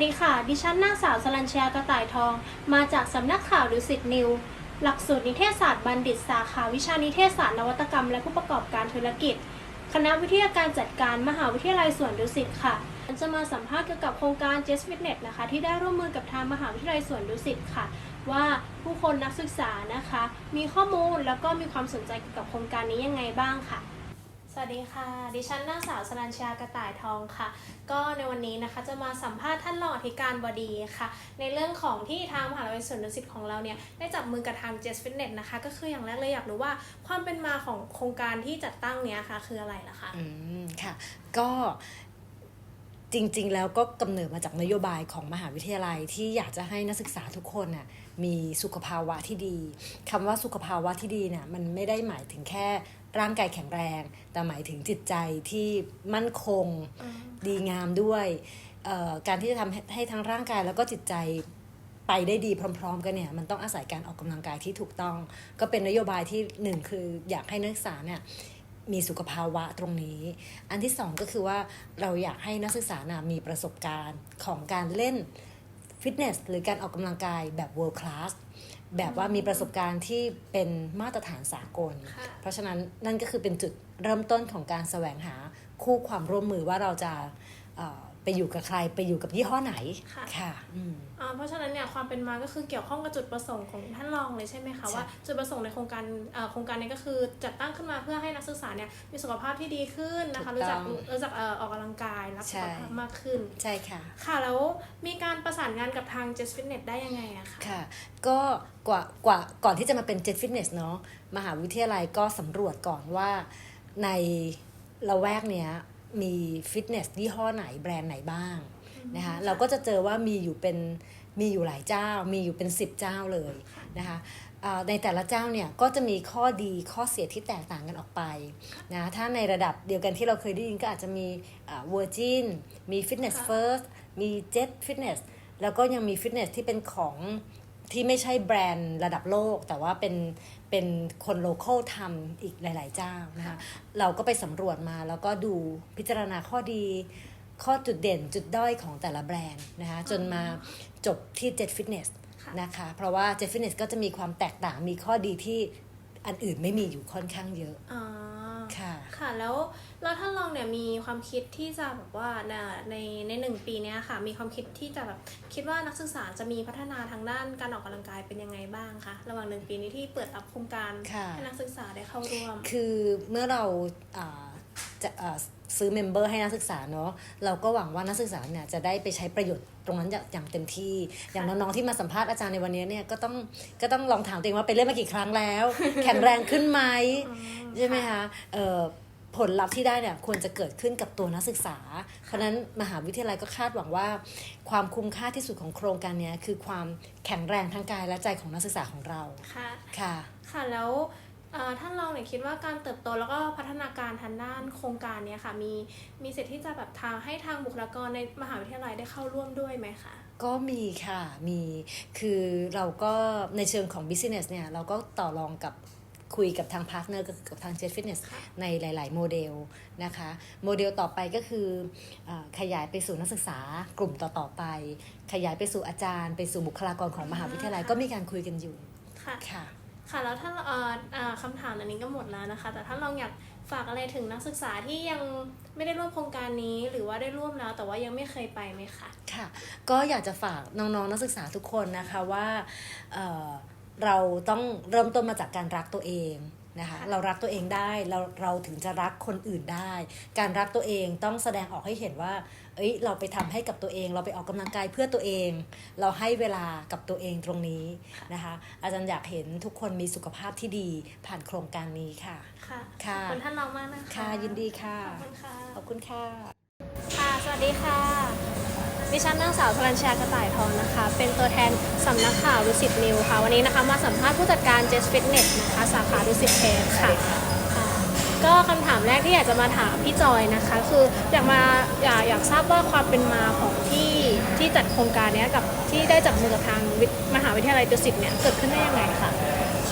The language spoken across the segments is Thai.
วัสดีค่ะ ดิฉันนางสาวสรัญชยากระต่ายทอง มาจากสำนักข่าวดุสิตนิว หลักสูตรนิเทศศาสตร์บัณฑิตสาขาวิชานิเทศศาสตร์นวัตกรรม และผู้ประกอบการธุรกิจ คณะวิทยาการจัดการมหาวิทยาลัยสวนดุสิตค่ะฉันจะมาสัมภาษณ์เกี่ยวกับโครงการ Just Fitness นะคะ ที่ได้ร่วมมือกับทางมหาวิทยาลัยสวนดุสิตค่ะ ว่าผู้คนนักศึกษานะคะ มีข้อมูลแล้วก็มีความสนใจเกี่ยวกับโครงการนี้ยังไงบ้างค่ะ วัสดีค่ะ ดิฉันนางสาวสรัญชากระต่ายทองค่ะ ก็ในวันนี้นะคะจะมาสัมภาษณ์ท่านรองอธิการบดีค่ะ ในเรื่องของที่ทางมหาวิทยาลัยสวนดุสิตของเราเนี่ยได้จับมือกับทาง Just Fitness นะคะ ก็คืออย่างแรกเลยอยากรู้ว่าความเป็นมาของโครงการที่จัดตั้งเนี้ยค่ะ คืออะไรล่ะคะ อืมค่ะ ก็จริงๆ แล้วก็กำเนิดมาจากนโยบายของมหาวิทยาลัยที่อยากจะให้นักศึกษาทุกคนน่ะมีสุขภาวะที่ดีคำว่าสุขภาวะที่ดีเนี่ยมันไม่ได้หมายถึงแค่ ร่างกายแข็งแรง แต่หมายถึงจิตใจที่มั่นคงดีงามด้วยเอ่อการที่จะทำให้ให้ทั้งร่างกายแล้วก็จิตใจไปได้ดีพร้อม ๆ กันเนี่ยมันต้องอาศัยการออกกำลังกายที่ถูกต้อง ก็เป็นนโยบายที่หนึ่งคืออยากให้นักศึกษาเนี่ยมีสุขภาวะตรงนี้ อันที่สองก็คือว่าเราอยากให้นักศึกษานะมีประสบการณ์ของการเล่นฟิตเนสหรือการออกกำลังกายแบบ world class แบบว่ามีประสบการณ์ที่เป็นมาตรฐานสากลค่ะเพราะฉะนั้นนั่นก็คือเป็นจุดเริ่มต้นของการแสวงหาคู่ความร่วมมือว่าเราจะเอ่อ ไปอยู่กับใครไปอยู่กับยี่ห้อไหนค่ะค่ะอืมอ่าเพราะฉะนั้นเนี่ยความเป็นมาก็คือเกี่ยวข้องกับจุดประสงค์ของท่านรองเลยใช่ไหมคะใช่ว่าจุดประสงค์ในโครงการเอ่อโครงการนี้ก็คือจัดตั้งขึ้นมาเพื่อให้นักศึกษาเนี่ยมีสุขภาพที่ดีขึ้นนะคะรู้จักรู้จักเอ่อออกกำลังกายรักสุขภาพมากขึ้นใช่ค่ะ ค่ะแล้วมีการประสานงานกับทาง Just Fitness ได้ยังไงอะคะค่ะ ก็กว่ากว่าก่อนที่จะมาเป็น Jet Fitness เนาะมหาวิทยาลัยก็สำรวจก่อนว่าในละแวกเนี้ย มีฟิตเนสยี่ห้อไหนแบรนด์ไหนบ้างนะคะเราก็จะเจอว่ามีอยู่เป็นมีอยู่หลายเจ้า มีอยู่เป็น 10 เจ้าเลยนะคะอ่าในแต่ละเจ้าเนี่ยก็จะมีข้อดีข้อเสียที่แตกต่างกันออกไปนะถ้าในระดับเดียวกันที่เราเคยได้ยินก็อาจจะมีเวอร์จินมี Fitness ค่ะ First มี Jet Fitness แล้วก็ยังมีฟิตเนสที่เป็นของ ที่ไม่ใช่แบรนด์ระดับโลก แต่ว่าเป็นเป็นคนโลเคอลทำอีกหลาย ๆ เจ้านะคะเราก็ไปสำรวจมาแล้วก็ดูพิจารณาข้อดี ข้อจุดเด่นจุดด้อยของแต่ละแบรนด์นะคะจนมาจบที่ Jet Fitness ค่ะนะคะเพราะว่า Jet Fitness ก็จะมีความแตกต่างมีข้อดีที่อันอื่นไม่มีอยู่ค่อนข้างเยอะอ่า ค่ะ ค่ะแล้วแล้วท่านรองเนี่ยมีความคิดที่จะแบบว่าในในในหนึ่งปีเนี้ยค่ะ มีความคิดที่จะแบบคิดว่านักศึกษาจะมีพัฒนาทางด้านการออกกำลังกายเป็นยังไงบ้างคะระหว่างหนึ่งปีนี้ที่เปิดรับโครงการค่ะ ให้นักศึกษาได้เข้าร่วม คือเมื่อเราอ่า จะอ่าซื้อเมมเบอร์ให้นักศึกษาเนาะเราก็หวังว่านักศึกษาเนี่ยจะได้ไปใช้ประโยชน์ตรงนั้นอย่างอย่างเต็มที่ อย่างน้องๆที่มาสัมภาษณ์อาจารย์ในวันนี้เนี่ยก็ต้องก็ต้องลองถามตัวเองว่าไปเล่นมากี่ครั้งแล้ว แข็งแรงขึ้นไหมใช่ไหมคะเอ่อผลลัพธ์ที่ได้เนี่ยควรจะเกิดขึ้นกับตัวนักศึกษา เพราะฉะนั้นมหาวิทยาลัยก็คาดหวังว่า ความคุ้มค่าที่สุดของโครงการเนี้ยคือความแข็งแรงทั้งกายและใจของนักศึกษาของเราค่ะค่ะค่ะแล้วเอ่อ ท่านรองเนี่ยคิดว่าการเติบโตแล้วก็พัฒนาการทางด้านโครงการเนี้ยค่ะมีมีสิทธิ์ที่จะแบบทางให้ทางบุคลากรในมหาวิทยาลัยได้เข้าร่วมด้วยไหมคะก็มีค่ะมีคือเราก็ในเชิงของ business เนี่ยเราก็ต่อรองกับคุยกับทางพาร์ทเนอร์ก็คือกับทาง Jet Fitness ค่ะในหลาย ๆ โมเดลนะคะโมเดลต่อไปก็คืออาขยายไปสู่นักศึกษากลุ่มต่อ ๆ ไป ขยายไปสู่อาจารย์ ไปสู่บุคลากรของมหาวิทยาลัยก็มีการคุยกันอยู่ค่ะ ค่ะแล้วถ้าเอ่อคำถามอันนี้ก็หมดแล้วนะคะ แต่ท่านลองอยากฝากอะไรถึงนักศึกษาที่ยังไม่ได้ร่วมโครงการนี้ หรือว่าได้ร่วมแล้ว แต่ว่ายังไม่เคยไปไหมคะค่ะ ก็อยากจะฝากน้องๆนักศึกษาทุกคนนะคะว่าเเราต้องเริ่มต้นมาจากการรักตัวเอง นะคะค่ะเรารักตัวเองได้เราเราถึงจะรักคนอื่นได้ การรักตัวเองต้องแสดงออกให้เห็นว่า เอ้ยเราไปทำให้กับตัวเอง เราไปออกกำลังกายเพื่อตัวเอง เราให้เวลากับตัวเองตรงนี้นะคะ อาจารย์อยากเห็นทุกคนมีสุขภาพที่ดีผ่านโครงการนี้ค่ะค่ะค่ะขอบคุณท่านรองมากนะคะค่ะยินดีค่ะขอบคุณค่ะขอบคุณค่ะค่ะ สวัสดีค่ะ ดิฉันนางสาวสรัญชากระต่ายทองนะคะ เป็นตัวแทนสำนักข่าวดุสิตนิวค่ะ วันนี้นะคะมาสัมภาษณ์ผู้จัดการ Just Fitness นะคะ สาขาดุสิตเทสค่ะค่ะก็คำถามแรกที่อยากจะมาถามพี่จอยนะคะ คืออยากมาอยากอยากทราบว่าความเป็นมาของที่ที่จัดโครงการเนี้ยกับที่ได้จับมือกับทางวิทมหาวิทยาลัยดุสิตเนี่ยเกิดขึ้นได้ยังไงคะ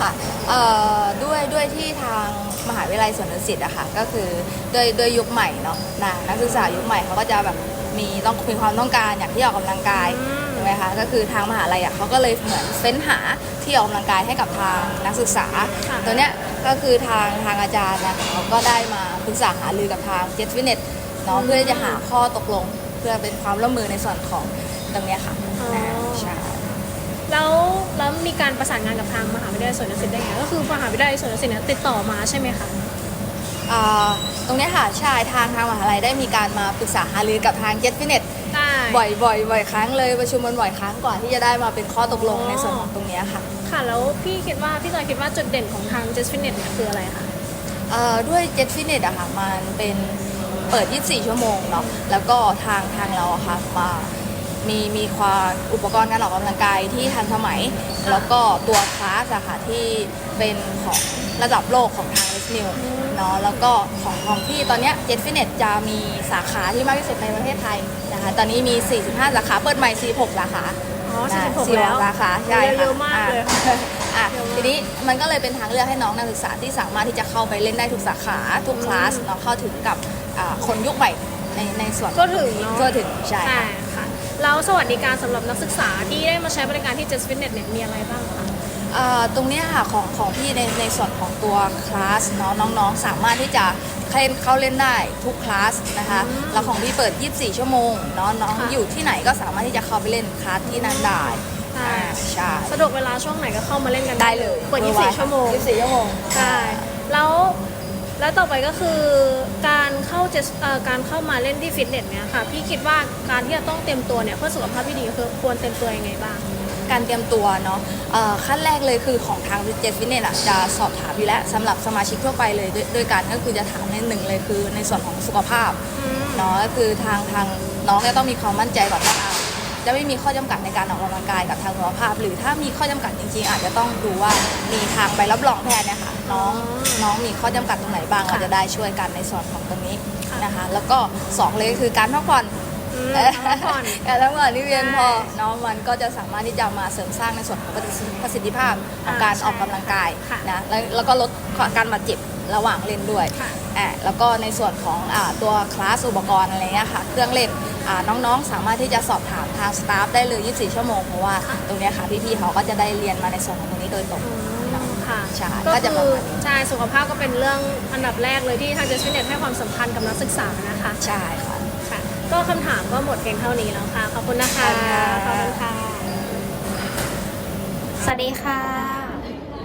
ค่ะเอ่อด้วยด้วยที่ทางมหาวิทยาลัยสวนดุสิตอะค่ะก็คือโดยโดยยุคใหม่เนาะนะนักศึกษายุคใหม่เขาก็จะแบบ มีต้องมีความต้องการอยากที่ออกกำลังกายอืมถูกไหมคะก็คือทางมหาลัยอะเขาก็เลยเหมือนเฟ้นหาที่ออกกำลังกายให้กับทางนักศึกษาค่ะตัวเนี้ยก็คือทางทางอาจารย์นะคะเขาก็ได้มาปรึกษาหารือกับทางเจ็ตฟิตเนสเนาะเพื่อที่จะหาข้อตกลงเพื่อเป็นความร่วมมือในส่วนของตรงเนี้ยค่ะอ๋อนะใช่แล้วแล้วมีการประสานงานกับทางมหาวิทยาลัยสวนดุสิตได้ไงก็คือมหาวิทยาลัยสวนดุสิตเนี่ยติดต่อมาใช่ไหมคะ อ่าตรงเนี้ยค่ะใช่ทางทางมหาลัยได้มีการมาปรึกษาหารือกับทางเจ็ตฟิตเนสได้บ่อยบ่อยบ่อยครั้งเลยประชุมกันบ่อยครั้งก่อนที่จะได้มาเป็นข้อตกลงอ๋อ ในส่วนของตรงเนี้ยค่ะ ค่ะแล้วพี่คิดว่าพี่จอยคิดว่าจุดเด่นของทาง Just Fitness เนี่ยคืออะไรคะ เอ่อด้วยเจ็ตฟิตเนสอะค่ะมันเป็นเปิด 24 ชั่วโมงเนาะแล้วก็ทางทางเราอะค่ะมามีมีความอุปกรณ์การออกกำลังกายที่ทันสมัย แล้วก็ตัวคลาสอะค่ะที่ เป็นของระดับโลกของทางเลสนิวเนาะแล้วก็ของของที่ตอนเนี้เจ็ตฟิตเนสจะมีสาขาที่มากที่สุดในประเทศไทยนะคะตอนนี้มี 45 สาขาเปิดใหม่ 46 สาขาอ๋อนะ46แล้วสาขาใช่ค่ะเยอะมากเลยอะอะเยอะมากทีนี้มันก็เลยเป็นทางเลือกให้น้องนักศึกษาที่สามารถที่จะเข้าไปเล่นได้ทุกสาขาทุกคลาสเนาะเข้าถึงกับอ่าคนยุคใหม่ในในส่วนก็ถึงเนาะทั่วถึงใช่ใช่ค่ะค่ะแล้วสวัสดิการสำหรับนักศึกษาที่ได้มาใช้บริการที่ Just Fitness เนี่ยมีอะไรบ้างคะอ่า ตรงเนี้ยค่ะของของพี่ในในส่วนของตัวคลาสเนาะน้องๆ สามารถที่จะเข้าเข้าเล่นได้ทุกคลาสนะคะอืมแล้วของพี่เปิด 24 ชั่วโมงเนาะน้องค่ะอยู่ที่ไหนก็สามารถที่จะเข้าไปเล่นคลาสที่นั่นได้ใช่อ่าใช่สะดวกเวลาช่วงไหนก็เข้ามาเล่นกันได้เลยเปิด 24 ชั่วโมง 24 ชั่วโมงใช่แล้วแล้วต่อไปก็คือการเข้า Just เอ่อการเข้ามาเล่นที่ฟิตเนสเนี่ยค่ะพี่คิดว่าการที่จะต้องเตรียมตัวเนี่ยเพื่อสุขภาพที่ดีคือควรเตรียมตัวยังไงบ้าง การเตรียมตัวเนาะเอ่อขั้นแรกเลยคือของทางเจ็ตฟิตเนสอะจะสอบถามอยู่แล้วสำหรับสมาชิกทั่วไปเลยด้วยด้วยกันก็คือจะถามในหนึ่งเลยคือในส่วนของสุขภาพเนาะก็คือทางทางน้องก็ต้องมีความมั่นใจก่อนว่าอะจะไม่มีข้อจำกัดในการออกกำลังกายกับทางสุขภาพ หรือถ้ามีข้อจำกัดจริง ๆ อาจจะต้องดูว่ามีทางใบรับรองแพทย์เนี่ยค่ะน้องน้องมีข้อจำกัดตรงไหนบ้างค่ะเราจะได้ช่วยกันในส่วนของตรงนี้ค่ะนะคะ แล้วก็สองเลยคือการพักผ่อนอืม พักผ่อนการพักผ่อนที่เพียงพอใช่เนาะมันก็จะสามารถที่จะมาเสริมสร้างในส่วนของประสิทธิภาพของการอ่าใช่ออกกำลังกายค่ะนะแล้วแล้วก็ลดการบาดเจ็บระหว่างเล่นด้วยค่ะอะแล้วก็ในส่วนของอ่าตัวคลาสอุปกรณ์อะไรเงี้ยค่ะ เครื่องเล่นอ่าน้องๆ สามารถที่จะสอบถามทางสตาฟได้เลย 24 ชั่วโมง เพราะว่าตรงเนี้ยค่ะพี่ๆเขาก็จะได้เรียนมาในส่วนของตรงนี้โดยตรงค่ะใช่ก็ก็จะปคืระอมาณนี้ใช่สุขภาพก็เป็นเรื่องอันดับแรกเลยที่ทาง Just Fitness ให้ความสำคัญกับนักศึกษานะคะ ใช่ค่ะค่ะ ก็คำถามก็หมดเพียงเท่านี้แล้วค่ะ ขอบคุณนะคะขอบคุณค่ะขอบคุณค่ะ สวัสดีค่ะ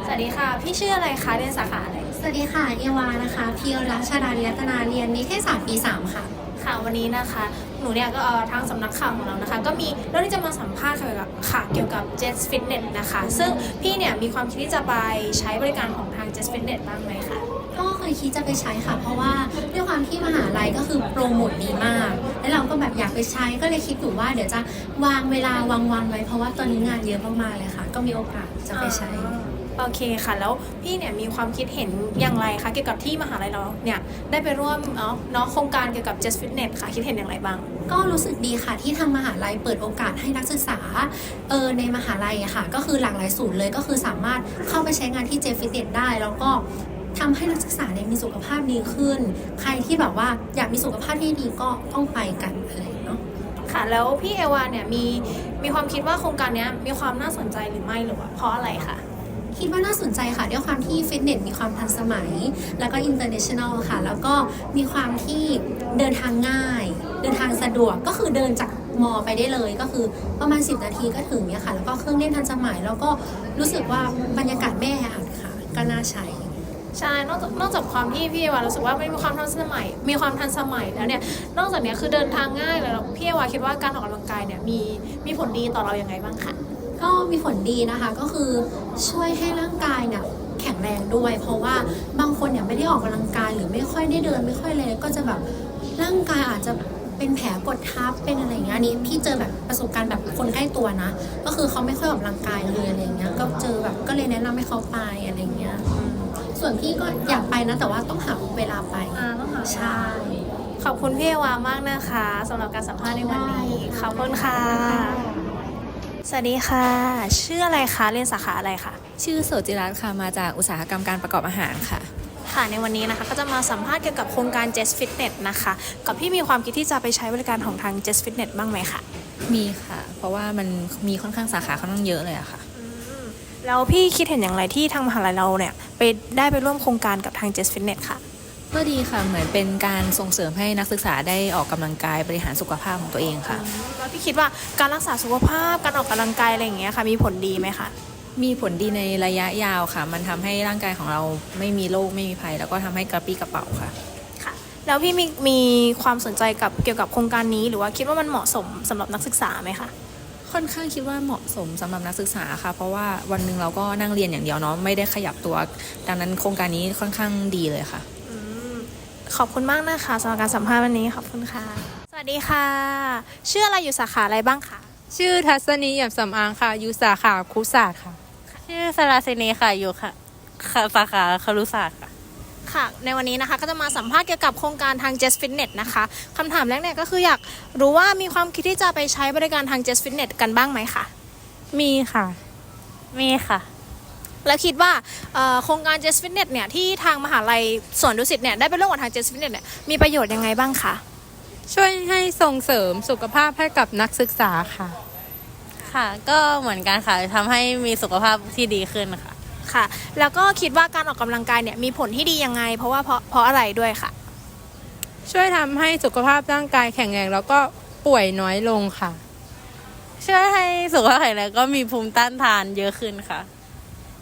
สวัสดีค่ะ พี่ชื่ออะไรคะเรียนสาขาอะไร สวัสดีค่ะเอวานะคะพีรรัชดาเรียตนาเรียนนิเทศศาสตร์ปี3ค่ะ ค่ะวันนี้นะคะ หนูเนี่ยก็เอ่อทางสำนักข่าวของเรานะคะ ก็มีเรื่องที่จะมาสัมภาษณ์เกี่ยวกับค่ะเกี่ยวกับ Jet Fitness นะคะ ซึ่งพี่เนี่ยมีความคิดที่จะไปใช้บริการของทาง Jet Fitness บ้างไหมคะก็ เคยคิดจะไปใช้ค่ะ เพราะว่าด้วยความที่มหาลัยก็คือโปรโมทดีมาก แล้วเราก็แบบอยากไปใช้ก็เลยคิดอยู่ว่าเดี๋ยวจะวางเวลาวางวันไว้เพราะว่าตอนนี้งานเยอะมากๆเลยค่ะ ก็มีโอกาสจะไปใช้อ่าโอเคค่ะ แล้วพี่เนี่ยมีความคิดเห็นอย่างไรคะเกี่ยวกับที่มหาลัยเราเนี่ยได้ไปร่วมเนาะเนาะโครงการเกี่ยวกับ Just Fitness ค่ะคิดเห็นอย่างไรบ้าง ก็รู้สึกดีค่ะที่ทางมหาลัยเปิดโอกาสให้นักศึกษาเออในมหาลัยอะค่ะ ก็คือหลากหลายสูตรเลยก็คือสามารถเข้าไปใช้งานที่เจฟิตเนสได้ แล้วก็ ทำให้นักศึกษาเนี่ยมีสุขภาพดีขึ้น ใครที่แบบว่าอยากมีสุขภาพที่ดีก็ต้องไปกันอะไรเนาะค่ะแล้วพี่เอวาเนี่ยมีมีความคิดว่าโครงการนี้มีความน่าสนใจหรือไม่หรือว่าเพราะอะไรคะคิดว่าน่าสนใจค่ะด้วยความที่ฟิตเนสมีความทันสมัย แล้วก็อินเตอร์เนชั่นแนลค่ะ แล้วก็มีความที่เดินทางง่าย เดินทางสะดวกก็คือเดินจากมอไปได้เลยก็คือประมาณ 10 นาทีก็ถึงเนี่ยค่ะ แล้วก็เครื่องเล่นทันสมัย แล้วก็รู้สึกว่าบรรยากาศแม่อ่านค่ะก็น่าใช้ ใช่นอกจากนอกจากความที่พี่เอวารู้สึกว่าไม่มีความทันสมัย มีความทันสมัยแล้วเนี่ย นอกจากนี้คือเดินทางง่ายเลยแล้วพี่เอวาคิดว่าการออกกำลังกายเนี่ยมีมีผลดีต่อเราอยังไงบ้างคะก็มีผลดีนะคะก็คือช่วยให้ร่างกายเนี่ยแข็งแรงด้วย เพราะว่าบางคนเนี่ยไม่ได้ออกกำลังกายหรือไม่ค่อยได้เดินไม่ค่อยเลยก็จะแบบร่างกายอาจจะเป็นแผลกดทับเป็นอะไรอย่างเงี้ยนี้พี่เจอแบบประสบการณ์แบบคนใกล้ตัวนะ ก็คือเขาไม่ค่อยออกกำลังกายเลยอะไรเงี้ยก็เจอแบบก็เลยแนะนำให้เขาไปอะไรเงี้ย ส่วนพี่ก็อยากไปนะ แต่ว่าต้องหาเวลาไป อ่าต้องหาเวลาใช่ ขอบคุณพี่เอวามากนะคะสำหรับการสัมภาษณ์ในวันนี้ ขอบคุณค่ะ สวัสดีค่ะ ชื่ออะไรคะ เรียนสาขาอะไรคะ ชื่อโสจิรัตน์ค่ะ มาจากอุตสาหกรรมการประกอบอาหารค่ะ ค่ะในวันนี้นะคะก็จะมาสัมภาษณ์เกี่ยวกับโครงการ Jazz Fitness นะคะ กับพี่มีความคิดที่จะไปใช้บริการของทาง Jazz Fitness บ้างไหมคะ มีค่ะ เพราะว่ามันมีค่อนข้างสาขาค่อนข้างเยอะเลยอะค่ะ แล้วพี่คิดเห็นอย่างไรที่ทางมหาลัยเราเนี่ย ไปได้ไปร่วมโครงการกับทาง Jazz Fitness ค่ะ ก็ดีค่ะ เหมือนเป็นการส่งเสริมให้นักศึกษาได้ออกกำลังกายบริหารสุขภาพของตัวเองค่ะ แล้วพี่คิดว่าการรักษาสุขภาพการออกกำลังกายอะไรอย่างเงี้ยค่ะ มีผลดีไหมคะมีผลดีในระยะยาวค่ะ มันทำให้ร่างกายของเราไม่มีโรคไม่มีภัย แล้วก็ทำให้กระปรี้กระเป๋าค่ะค่ะ แล้วพี่มีมีความสนใจกับเกี่ยวกับโครงการนี้ หรือว่าคิดว่ามันเหมาะสมสำหรับนักศึกษาไหมคะ ค่อนข้างคิดว่าเหมาะสมสำหรับนักศึกษาค่ะ เพราะว่าวันหนึ่งเราก็นั่งเรียนอย่างเดียวเนาะไม่ได้ขยับตัว ดังนั้นโครงการนี้ค่อนข้างดีเลยค่ะขอบคุณมากนะคะสำหรับการสัมภาษณ์วันนี้ขอบคุณค่ะ สวัสดีค่ะ ชื่ออะไรอยู่สาขาอะไรบ้างคะชื่อทัศนีหยับสำอางค่ะ อยู่สาขาครุศาสตร์ค่ะ ชื่อสราสินีค่ะอยู่ค่ะค่ะสาขาครุศาสตร์ค่ะ ค่ะ ในวันนี้นะคะก็จะมาสัมภาษณ์เกี่ยวกับโครงการทาง Jazz Fitness นะคะคำถามแรกเนี่ยก็คืออยากรู้ว่ามีความคิดที่จะไปใช้บริการทาง Jazz Fitness กันบ้างไหมคะมีค่ะ มีค่ะ แล้วคิดว่าเอ่อโครงการ Jazz Fitness เนี่ยที่ทางมหาลัยสวนดุสิตเนี่ยได้ไปร่วมกับทาง Jazz Fitness เนี่ยมีประโยชน์ยังไงบ้างคะช่วยให้ส่งเสริมสุขภาพให้กับนักศึกษาค่ะ ค่ะ ก็เหมือนกันค่ะทำให้มีสุขภาพที่ดีขึ้นค่ะ ค่ะ แล้วก็คิดว่าการออกกำลังกายเนี่ยมีผลที่ดียังไง เพราะว่าเพราะเพราะอะไรด้วยค่ะ ช่วยทำให้สุขภาพร่างกายแข็งแรงแล้วก็ป่วยน้อยลงค่ะ ช่วยให้สุขภาพแข็งแรงก็มีภูมิต้านทานเยอะขึ้นค่ะ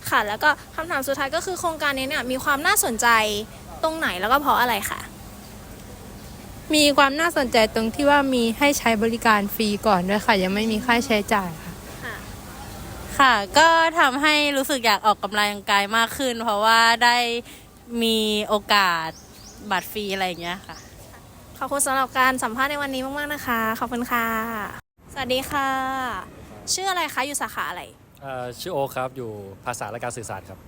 ค่ะ แล้วก็คำถามสุดท้ายก็คือโครงการนี้เนี่ยมีความน่าสนใจตรงไหนแล้วก็เพราะอะไรค่ะ มีความน่าสนใจตรงที่ว่ามีให้ใช้บริการฟรีก่อนด้วยค่ะ ยังไม่มีค่าใช้จ่ายค่ะ ค่ะ ก็ทำให้รู้สึกอยากออกกำลังกายมากขึ้น เพราะว่าได้มีโอกาสบัตรฟรีอะไรอย่างเงี้ยค่ะ ขอบคุณสำหรับการสัมภาษณ์ในวันนี้มาก ๆ นะคะ ขอบคุณค่ะ สวัสดีค่ะ ชื่ออะไรคะ อยู่สาขาอะไร เอ่อชื่อโอคครับ อยู่ภาษาและการสื่อสารครับ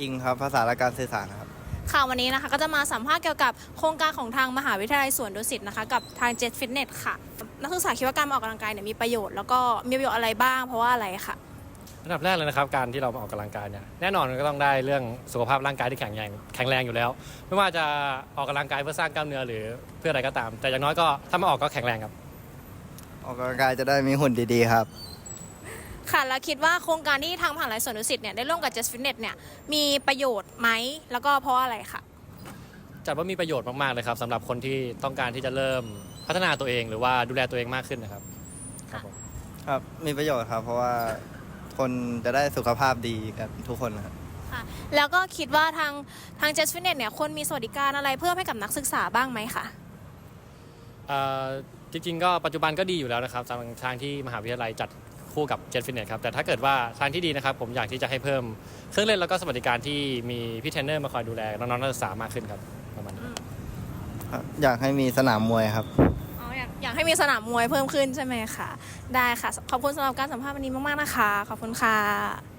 อิงครับภาษาและการสื่อสารครับ ค่ะวันนี้นะคะ ก็จะมาสัมภาษณ์เกี่ยวกับโครงการของทางมหาวิทยาลัยสวนดุสิตนะคะ กับทาง Jet Fitness ค่ะ นักศึกษาคิดว่าการมาออกกำลังกายเนี่ยมีประโยชน์แล้วก็มีประโยชน์อะไรบ้างเพราะว่าอะไรค่ะ อันดับแรกเลยนะครับการที่เรามาออกกำลังกายเนี่ยแน่นอนมันก็ต้องได้เรื่องสุขภาพร่างกายที่แข็งแรงแข็งแรงอยู่แล้ว ไม่ว่าจะออกกำลังกายเพื่อสร้างกล้ามเนื้อหรือเพื่ออะไรก็ตาม แต่อย่างน้อยก็ถ้ามาออกก็แข็งแรงครับ ออกกำลังกายจะได้มีหุ่นดีๆครับ ค่ะแล้วคิดว่าโครงการที่ทางมหาลัยสวนดุสิตเนี่ยได้ร่วมกับ Jet Fitness เนี่ยมีประโยชน์ไหมแล้วก็เพราะอะไรค่ะจัดว่ามีประโยชน์มากๆเลยครับสำหรับคนที่ต้องการที่จะเริ่มพัฒนาตัวเอง หรือว่าดูแลตัวเองมากขึ้นนะครับครับผมครับมีประโยชน์ครับ เพราะว่า คนจะได้สุขภาพดีกันทุกคนนะครับ ค่ะ แล้วก็คิดว่าทางทาง Jet Fitness เนี่ยควรมีสวัสดิการอะไรเพิ่มให้กับนักศึกษาบ้างไหมคะ เอ่อจริงๆก็ปัจจุบันก็ดีอยู่แล้วนะครับทางทางที่มหาวิทยาลัยจัดคู่กับ Jet Fitness ครับแต่ถ้าเกิดว่าทางที่ดีนะครับ ผมอยากที่จะให้เพิ่มเครื่องเล่นแล้วก็สวัสดิการที่มีพี่เทรนเนอร์มาคอยดูแลน้องๆนักศึกษามากขึ้นครับประมาณนี้ครับอยากให้มีสนามมวยครับอ๋ออยาก อยากให้มีสนามมวยเพิ่มขึ้นใช่ไหมคะได้ค่ะ ขอบคุณสำหรับการสัมภาษณ์วันนี้มากๆนะคะ ขอบคุณค่ะ